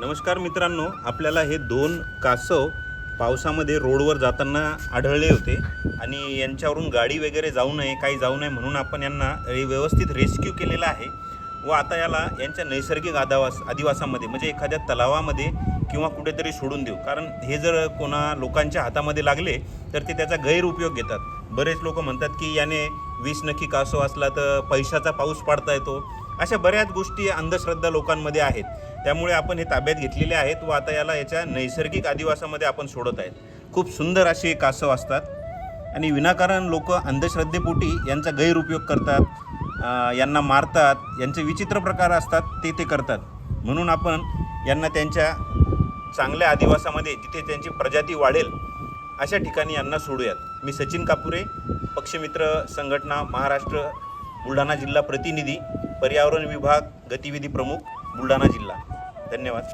नमस्कार मित्रांनो आपल्याला हे दोन कासव पावसामध्ये रोडवर जाताना आढळले होते आणि यांच्यावरून गाडी वगैरे जाऊ नये काही जाऊ नये म्हणून आपण यांना व्यवस्थित रेस्क्यू केलेला आहे व आता याला यांच्या नैसर्गिक आदावास आदिवासामध्ये म्हणजे एखाद्या तलावामध्ये किंवा कुठेतरी सोडून देऊ. कारण हे जर कोणा लोकांच्या हातामध्ये लागले तर ते त्याचा गैरउपयोग घेतात. बरेच लोक म्हणतात की याने वीस नक्की कासव असला तर पैशाचा पाऊस पाडता येतो. अशा बऱ्याच गोष्टी अंधश्रद्धा लोकांमध्ये आहेत. त्यामुळे आपण हे ताब्यात घेतलेले आहेत व आता याला याच्या नैसर्गिक आदिवासामध्ये आपण सोडत आहेत. खूप सुंदर असे कासव असतात. आणि विनाकारण लोक अंधश्रद्धेपोटी यांचा गैरउपयोग करतात यांना मारतात यांचे विचित्र प्रकार असतात ते ते करतात. म्हणून आपण यांना त्यांच्या चांगल्या आदिवासामध्ये जिथे त्यांची प्रजाती वाढेल अशा ठिकाणी यांना सोडूयात. मी सचिन कापुरे पक्षमित्र संघटना महाराष्ट्र बुलढाणा जिल्हा प्रतिनिधी पर्यावरण विभाग गतिविधी प्रमुख बुलढाणा जिल्हा. धन्यवाद.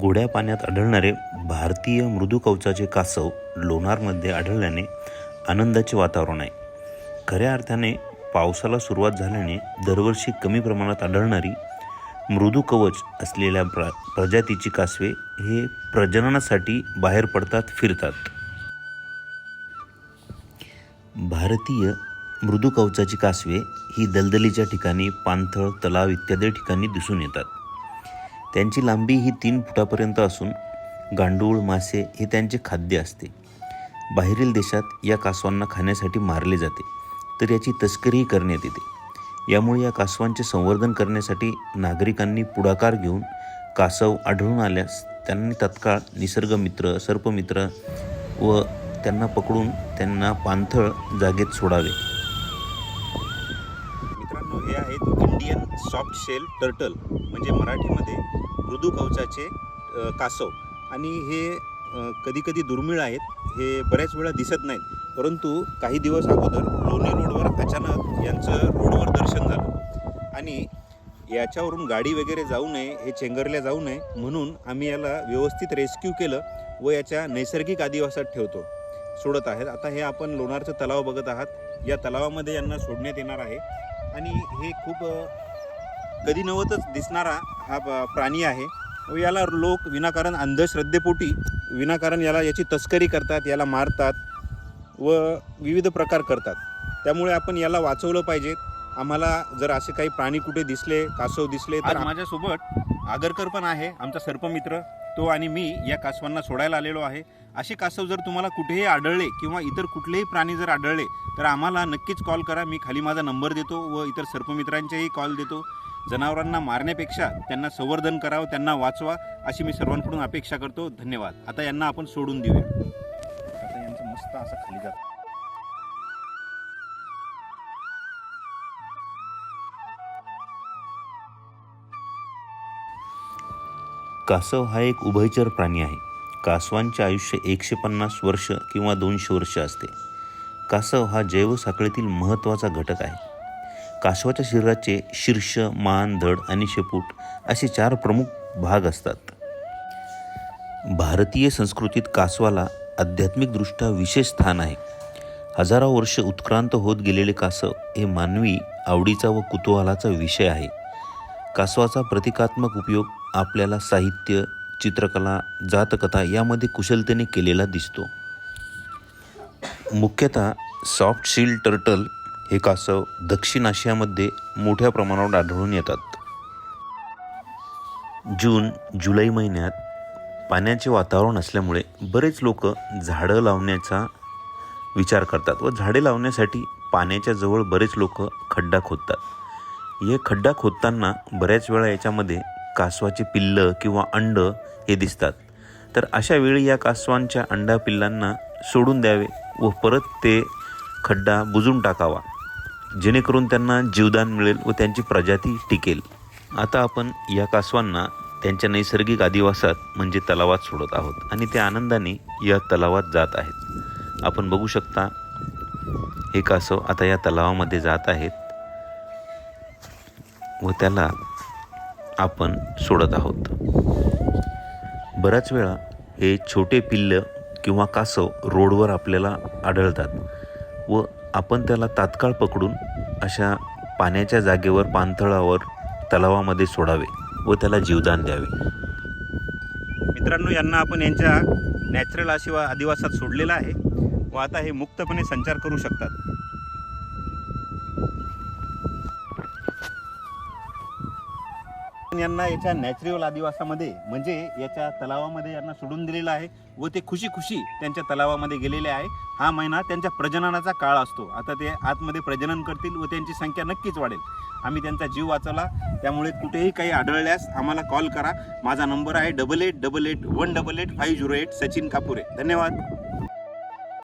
गोड्या पाण्यात आढळणारे भारतीय मृदुकवचाचे कासव लोणारमध्ये आढळल्याने आनंदाचे वातावरण आहे. खऱ्या अर्थाने पावसाला सुरुवात झाल्याने दरवर्षी कमी प्रमाणात आढळणारी मृदू कवच असलेल्या प्र प्रजातीची कासवे हे प्रजननासाठी बाहेर पडतात फिरतात. भारतीय मृदू कवचाची कासवे ही दलदलीच्या ठिकाणी पाणथळ तलाव इत्यादी ठिकाणी दिसून येतात. त्यांची लांबी ही तीन फुटापर्यंत असून गांडूळ मासे हे त्यांचे खाद्य असते. बाहेरील देशात या कासवांना खाण्यासाठी मारले जाते तर याची तस्करीही करण्यात येते. यामुळे या कासवांचे संवर्धन करण्यासाठी नागरिकांनी पुढाकार घेऊन कासव आढळून आल्यास त्यांनी तत्काळ निसर्गमित्र सर्पमित्र व त्यांना पकडून त्यांना पाणथळ जागेत सोडावे. सॉफ्ट शेल टर्टल म्हणजे मराठीमध्ये मृदू कवचाचे कासव. आणि हे कधीकधी दुर्मिळ आहेत हे बऱ्याच वेळा दिसत नाहीत. परंतु काही दिवस अगोदर लोणी रोडवर अचानक यांचं रोडवर दर्शन झालं. आणि याच्यावरून गाडी वगैरे जाऊ नये हे चेंगरल्या जाऊ नये म्हणून आम्ही याला व्यवस्थित रेस्क्यू केलं व याच्या नैसर्गिक आदिवासात ठेवतो. सोडत आहेत. आता हे आपण लोणारचं तलाव बघत आहात. या तलावामध्ये यांना सोडण्यात येणार आहे. आणि हे खूप कधी नवतच दिसणारा हा प्राणी आहे. व याला लोक विनाकारण अंधश्रद्धेपोटी विनाकारण याला याची तस्करी करतात याला मारतात व विविध प्रकार करतात. त्यामुळे आपण याला वाचवलं पाहिजे. आम्हाला जर असे काही प्राणी कुठे दिसले कासव दिसले तर माझ्यासोबत आगरकर पण आहे आमचा सर्पमित्र. तो आणि मी या कासवांना सोडायला आलेलो आहे. असे कासव जर तुम्हाला कुठेही आढळले किंवा इतर कुठलेही प्राणी जर आढळले तर आम्हाला नक्कीच कॉल करा. मी खाली माझा नंबर देतो व इतर सर्पमित्रांचेही कॉल देतो. जनावरांना मारण्यापेक्षा त्यांना संवर्धन करावं त्यांना वाचवा अशी मी सर्वांकडून अपेक्षा करतो. धन्यवाद. आता यांना आपण सोडून देऊया. आता यांचं मस्त असं खाली जात. कासव हा एक उभयचर प्राणी आहे. कासवांचे आयुष्य एकशे पन्नास वर्ष किंवा दोनशे वर्ष असते. कासव हा जैवसाखळीतील महत्त्वाचा घटक आहे. कासवाच्या शरीराचे शीर्ष मान धड आणि शेपूट असे चार प्रमुख भाग असतात. भारतीय संस्कृतीत कासवाला आध्यात्मिकदृष्ट्या विशेष स्थान आहे. हजारो वर्ष उत्क्रांत होत गेलेले कासव हे मानवी आवडीचा व कुतूहलाचा विषय आहे. कासवाचा प्रतिकात्मक उपयोग आपल्याला साहित्य चित्रकला जातकथा यामध्ये कुशलतेने केलेला दिसतो. मुख्यतः सॉफ्ट सील टर्टल हे कासव दक्षिण आशियामध्ये मोठ्या प्रमाणावर आढळून येतात. जून जुलै महिन्यात पाण्याचे वातावरण असल्यामुळे बरेच लोक झाडं लावण्याचा विचार करतात व झाडे लावण्यासाठी पाण्याच्या जवळ बरेच लोक खड्डा खोदतात. हे खड्डा खोदताना बऱ्याच वेळा याच्यामध्ये कासवाचे पिल्लं किंवा अंड हे दिसतात. तर अशा वेळी या कासवांच्या अंडा पिल्लांना सोडून द्यावे व परत ते खड्डा बुजून टाकावा. जेणेकरून त्यांना जीवदान मिळेल व त्यांची प्रजाती टिकेल. आता आपण या कासवांना त्यांच्या नैसर्गिक आदिवासात म्हणजे तलावात सोडत आहोत आणि ते आनंदाने या तलावात जात आहेत. आपण बघू शकता हे कासव आता या तलावामध्ये जात आहेत व त्याला आपण सोडत आहोत. बऱ्याच वेळा हे छोटे पिल्लं किंवा कासव रोडवर आपल्याला आढळतात. आपण त्याला तात्काळ पकडून अशा पाण्याच्या जागेवर पाणथळावर तलावामध्ये सोडावे व त्याला जीवदान द्यावे. मित्रांनो यांना आपण यांच्या नॅचरल आशिवा आदिवासात सोडलेला आहे व आता हे मुक्तपणे संचार करू शकतात. यांना याच्या नॅचरल आदिवासामध्ये म्हणजे याच्या तलावामध्ये यांना सोडून दिलेलं आहे व ते खुशी खुशी त्यांच्या तलावामध्ये गेलेले आहे. हा महिना त्यांच्या प्रजननाचा काळ असतो. आता ते आतमध्ये प्रजनन करतील व त्यांची संख्या नक्कीच वाढेल. आम्ही त्यांचा जीव वाचवला. त्यामुळे कुठेही काही आढळल्यास आम्हाला कॉल करा. माझा नंबर आहे double eight double eight one double eight five zero eight Sachin Kapure. धन्यवाद.